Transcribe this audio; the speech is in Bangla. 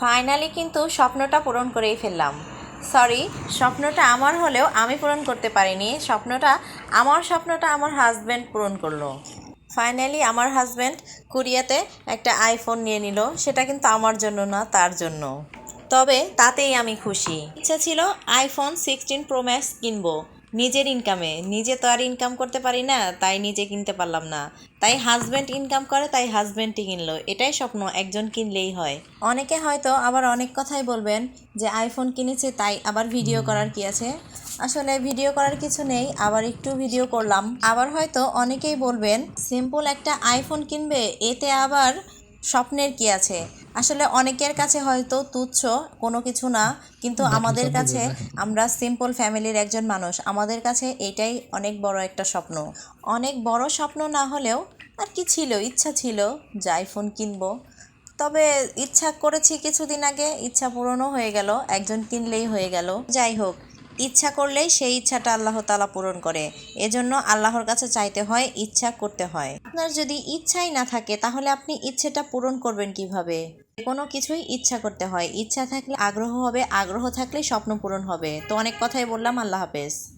ফাইনালি কিন্তু স্বপ্নটা পূরণ করেই ফেললাম। সরি স্বপ্নটা আমার হলেও আমি পূরণ করতে পারিনি। স্বপ্নটা, আমার স্বপ্নটা আমার হাজব্যান্ড পূরণ করল। ফাইনালি আমার হাজব্যান্ড কুরিয়াতে একটা আইফোন নিয়ে নিল। সেটা কিন্তু আমার জন্য না, তার জন্য। তবে তাতেই আমি খুশি। ইচ্ছা ছিল আইফোন সিক্সটিন প্রো ম্যাক্স কিনবো। নিজের ইনকামে নিজে তো আর ইনকাম করতে পারি না তাই নিজে কিনতে পারলাম না। তাই হাজব্যান্ড ইনকাম করে তাই হাজব্যান্ডই কিনলো। এটাই স্বপ্ন একজন কিনলেই হয়। অনেকে হয়তো আবার অনেক কথাই বলবেন যে আইফোন কিনেছে তাই আবার ভিডিও করার কি আছে? আসলে ভিডিও করার কিছু নেই আবার একটু ভিডিও করলাম। আবার হয়তো অনেকেই বলবেন সিম্পল একটা আইফোন কিনবে এতে আবার স্বপ্নের কি আছে? আসলে অনেকের কাছে হয়তো তুচ্ছ কোনো কিছু না কিন্তু আমাদের কাছে আমরা সিম্পল ফ্যামিলির একজন মানুষ আমাদের কাছে এটাই অনেক বড় একটা স্বপ্ন। অনেক বড় স্বপ্ন না হলেও আর কি ছিল ইচ্ছা ছিল যে আইফোন কিনবো। তবে ইচ্ছা করেছি কিছুদিন আগে ইচ্ছা পূরণও হয়ে গেল একজন কিনলেই হয়ে গেল। যাই হোক ইচ্ছা করলেই সেই ইচ্ছাটা আল্লাহ তালা পূরণ করে। এজন্য আল্লাহর কাছে চাইতে হয় ইচ্ছা করতে হয়। আপনার যদি ইচ্ছাই না থাকে তাহলে আপনি ইচ্ছেটা পূরণ করবেন কীভাবে? কোনো কিছুই ইচ্ছা করতে হয়। ইচ্ছা থাকলে আগ্রহ হবে, আগ্রহ থাকলে স্বপ্ন পূরণ হবে। তো অনেক কথাই বললাম, আল্লাহ হাফেজ।